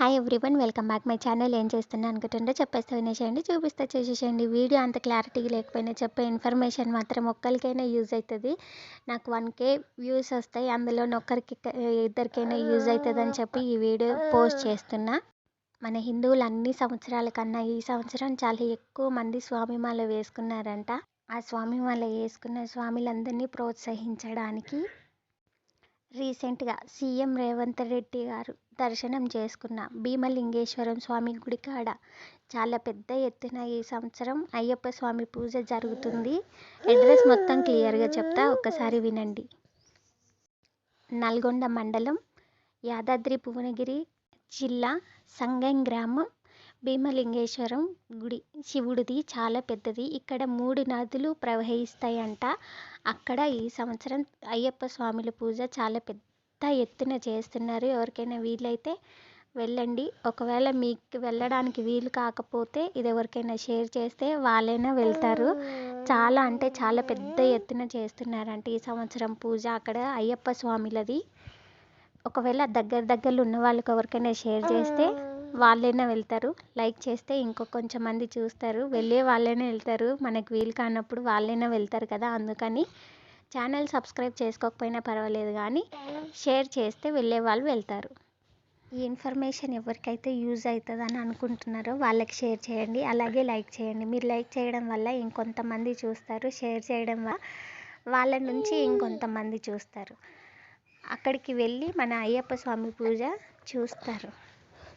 Hi everyone welcome back my channel ఏం చేస్తున్నా అనుకుంటుంటే చెప్పేస్తే వినేసేయండి చూపిస్తే చేసేసేయండి. వీడియో అంత క్లారిటీ లేకపోయినా చెప్పే ఇన్ఫర్మేషన్ మాత్రం ఒక్కరికైనా యూజ్ అవుతుంది నాకు వన్ కే వ్యూస్ వస్తాయి అందులో ఒక్కరికి ఇద్దరికైనా యూజ్ అవుతుంది అని చెప్పి ఈ వీడియో పోస్ట్ చేస్తున్నా. మన హిందువులు అన్ని సంవత్సరాల కన్నా ఈ సంవత్సరం చాలా ఎక్కువ మంది స్వామిమాల వేసుకున్నారంట. ఆ స్వామిమాల వేసుకున్న స్వామిలందరినీ ప్రోత్సహించడానికి రీసెంట్గా సీఎం రేవంత్ రెడ్డి గారు దర్శనం చేసుకున్న భీమలింగేశ్వరం స్వామి గుడి కాడ చాలా పెద్ద ఎత్తున ఈ సంవత్సరం అయ్యప్ప స్వామి పూజ జరుగుతుంది. అడ్రస్ మొత్తం క్లియర్గా చెప్తా ఒక్కసారి వినండి. నల్గొండ మండలం యాదాద్రి భువనగిరి జిల్లా సంగం గ్రామం భీమలింగేశ్వరం గుడి. శివుడిది చాలా పెద్దది. ఇక్కడ మూడు నదులు ప్రవహిస్తాయంట. అక్కడ ఈ సంవత్సరం అయ్యప్ప స్వాముల పూజ చాలా పెద్ద ఎత్తున చేస్తున్నారు. ఎవరికైనా వీలైతే వెళ్ళండి. ఒకవేళ మీకు వెళ్ళడానికి వీలు కాకపోతే ఇది ఎవరికైనా షేర్ చేస్తే వాళ్ళైనా వెళ్తారు. చాలా అంటే చాలా పెద్ద ఎత్తున చేస్తున్నారంట ఈ సంవత్సరం పూజ అక్కడ అయ్యప్ప స్వామిలది. ఒకవేళ దగ్గర దగ్గరలో ఉన్న వాళ్ళకి ఎవరికైనా షేర్ చేస్తే వాళ్ళైనా వెళ్తారు. లైక్ చేస్తే ఇంకో కొంచెం మంది చూస్తారు. వెళ్ళే వాళ్ళైనా వెళ్తారు. మనకు వీలు కానప్పుడు వాళ్ళైనా వెళ్తారు కదా. అందుకని ఛానల్ సబ్స్క్రైబ్ చేసుకోకపోయినా పర్వాలేదు కానీ షేర్ చేస్తే వెళ్ళే వాళ్ళు వెళ్తారు. ఈ ఇన్ఫర్మేషన్ ఎవరికైతే యూజ్ అవుతుంది అని అనుకుంటున్నారో వాళ్ళకి షేర్ చేయండి. అలాగే లైక్ చేయండి. మీరు లైక్ చేయడం వల్ల ఇంకొంతమంది చూస్తారు. షేర్ చేయడం వల్ల వాళ్ళ నుంచి ఇంకొంతమంది చూస్తారు. అక్కడికి వెళ్ళి మన అయ్యప్ప స్వామి పూజ చూస్తారు.